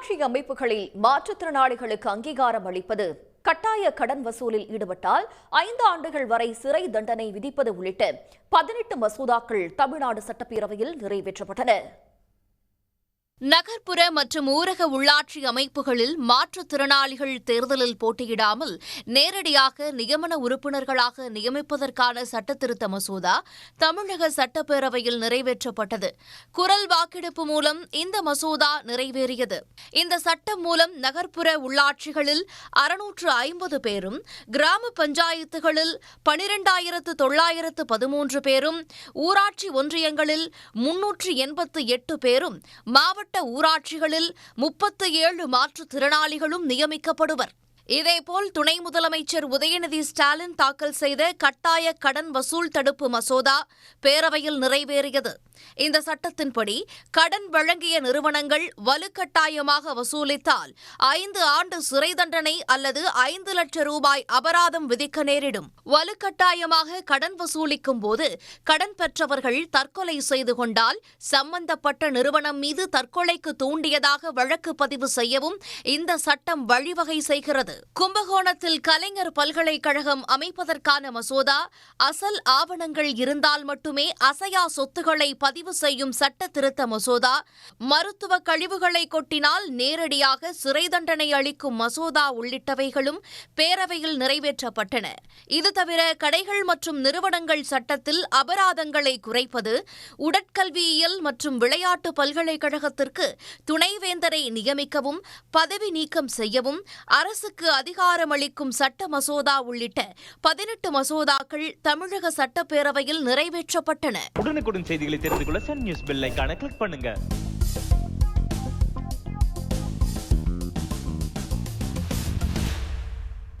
உள்ளாட்சி அமைப்புகளில் மாற்றுத்திறனாளிகளுக்கு அங்கீகாரம் அளிப்பது கட்டாய கடன் வசூலில் ஈடுபட்டால் ஐந்து ஆண்டுகள் வரை சிறை தண்டனை விதிப்பது உள்ளிட்ட பதினெட்டு மசோதாக்கள் தமிழ்நாடு சட்டப்பேரவையில் நிறைவேற்றப்பட்டன. நகர்ப்புற மற்றும் ஊரக உள்ளாட்சி அமைப்புகளில் மாற்றுத்திறனாளிகள் தேர்தலில் போட்டியிடாமல் நேரடியாக நியமன உறுப்பினர்களாக நியமிப்பதற்கான சட்டத்திருத்த மசோதா தமிழக சட்டப்பேரவையில் நிறைவேற்றப்பட்டது. குரல் வாக்கெடுப்பு மூலம் இந்த மசோதா நிறைவேறியது. இந்த சட்டம் மூலம் நகர்ப்புற உள்ளாட்சிகளில் அறுநூற்று ஐம்பது பேரும் கிராம பஞ்சாயத்துகளில் பனிரெண்டாயிரத்து தொள்ளாயிரத்து பதிமூன்று பேரும் ஊராட்சி ஒன்றியங்களில் முன்னூற்று எண்பத்து எட்டு பேரும் மாவட்ட ஊராட்சிகளில் முப்பத்து ஏழு மாற்றுத்திறனாளிகளும் நியமிக்கப்படுவர். இதேபோல் துணை முதலமைச்சர் உதயநிதி ஸ்டாலின் தாக்கல் செய்த கட்டாய கடன் வசூல் தடுப்பு மசோதா பேரவையில் நிறைவேறியது. இந்த சட்டத்தின்படி கடன் வழங்கிய நிறுவனங்கள் வலுக்கட்டாயமாக வசூலித்தால் ஐந்து ஆண்டு சிறை தண்டனை அல்லது ஐந்து லட்சம் ரூபாய் அபராதம் விதிக்க நேரிடும். வலுக்கட்டாயமாக கடன் வசூலிக்கும் போது கடன் பெற்றவர்கள் தற்கொலை செய்து கொண்டால் சம்பந்தப்பட்ட நிறுவனம் மீது தற்கொலைக்கு தூண்டியதாக வழக்கு பதிவு செய்யவும் இந்த சட்டம் வழிவகை செய்கிறது. கும்பகோணத்தில் கலைஞர் பல்கலைக்கழகம் அமைப்பதற்கான மசோதா அசல் ஆவணங்கள் இருந்தால் மட்டுமே அசையா சொத்துக்களை பதிவு செய்யும் சட்ட திருத்த மசோதா மருத்துவ கழிவுகளை கொட்டினால் நேரடியாக சிறை தண்டனை அளிக்கும் மசோதா உள்ளிட்டவைகளும் பேரவையில் நிறைவேற்றப்பட்டன. இது தவிர கடைகள் மற்றும் நிறுவனங்கள் சட்டத்தில் அபராதங்களை குறைப்பது உடற்கல்வியியல் மற்றும் விளையாட்டு பல்கலைக்கழகத்திற்கு துணைவேந்தரை நியமிக்கவும் பதவி நீக்கம் செய்யவும் அரசுக்கு அதிகாரமளிக்கும் சட்ட மசோதா உள்ளிட்ட பதினெட்டு மசோதாக்கள் தமிழக சட்டப்பேரவையில் நிறைவேற்றப்பட்டன. உடனுக்குடன் செய்திகளை தெரிந்து கொள்ள சன் நியூஸ் பெல்லைக்கான கிளிக் பண்ணுங்க.